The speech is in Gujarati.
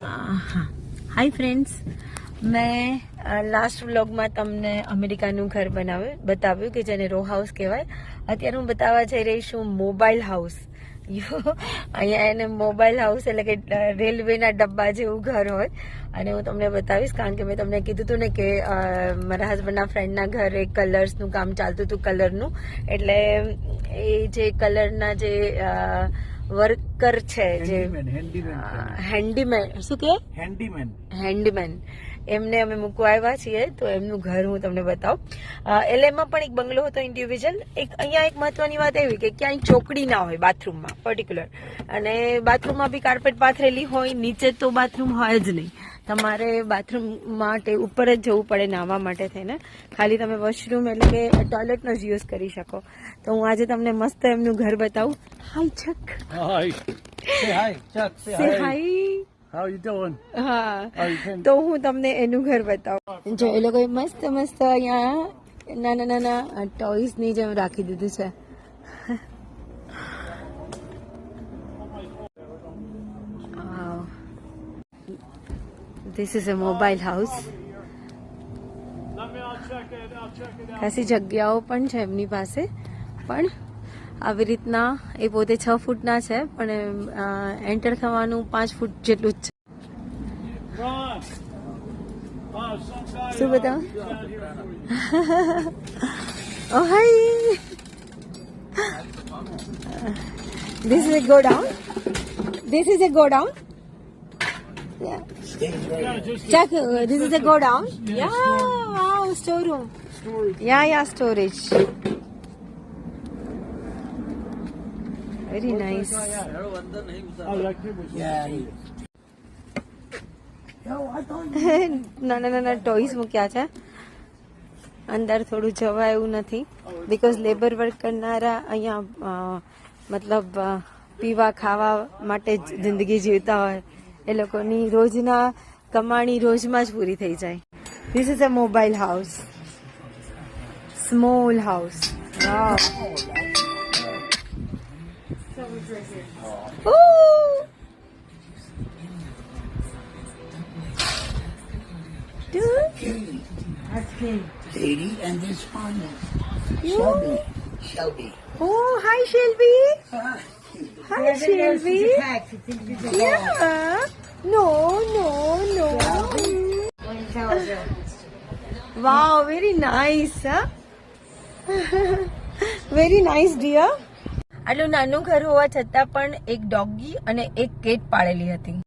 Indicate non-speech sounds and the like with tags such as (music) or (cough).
હાય ફ્રેન્ડ્સ મેં લાસ્ટ વ્લોગમાં તમને અમેરિકાનું ઘર બનાવ્યું, બતાવ્યું કે જેને રો હાઉસ કહેવાય. અત્યારે હું બતાવવા જઈ રહી છું મોબાઈલ હાઉસ અહીંયા એને મોબાઈલ હાઉસ એટલે કે રેલવેના ડબ્બા જેવું ઘર હોય. અને હું તમને બતાવીશ, કારણ કે મેં તમને કીધું હતું ને કે મારા હસબન્ડના ફ્રેન્ડના ઘરે કલર્સનું કામ ચાલતું હતું કલરનું એટલે એ જે કલરના જે વર્કર છે જે હેન્ડીમેન શું કે હેન્ડીમેન હેન્ડીમેન એમને અમે મૂકવા આવ્યા છીએ તો એમનું ઘર હું તમને બતાવું. એટલે એમાં પણ એક બંગલો હતો ઇન્ડિવિજ્યુઅલ એક અહીંયા એક મહત્વની વાત એવી કે ક્યાંય ચોકડી ના હોય બાથરૂમમાં પર્ટિક્યુલર અને બાથરૂમમાં બી કાર્પેટ પાથરેલી હોય નીચે તો બાથરૂમ હોય જ નહીં. તમારે બાથરૂમ માટે ઉપર જ જવું પડે નાહવા માટે થઈને. ખાલી તમે વોશરૂમ એટલે કે ટોયલેટનો જ યુઝ કરી શકો. તો હું આજે તમને મસ્ત એમનું ઘર બતાવું. હાય છક હાય ચક હાય તો હું તમને એનું ઘર બતાવું. જો એ લોકોએ મસ્ત મસ્ત અહીંયા નાના નાના ટોયસની જેમ રાખી દીધું છે. This is a mobile house ખાસી જગ્યાઓ પણ છે એમની પાસે. પણ આવી રીતના એ પોતે છ ફૂટના છે, પણ એન્ટર થવાનું પાંચ ફૂટ જેટલું જ છે. શું બતાવ? (laughs) Hi this is godown go is this godown check uh, this is a go down yeah wow storeroom yeah yeah storage very nice નાના નાના ટોયસ મૂક્યા છે અંદર થોડું જવા એવું નથી બીકોઝ લેબર વર્ક કરનારા અહીંયા મતલબ પીવા ખાવા માટે જિંદગી જીવતા હોય એ લોકોની રોજના કમાણી રોજમાં જ પૂરી થઈ જાય this is a mobile house small house Dude. Katie and this one is Yeah. Shelby. Shelby. Oh, hi, Shelby. Hi, Shelby. Yeah. No, no, no. Wow, very nice, huh? very nice, dear. આટલું નાનું ઘર હોવા છતાં પણ એક ડોગી અને એક કેટ પાળેલી હતી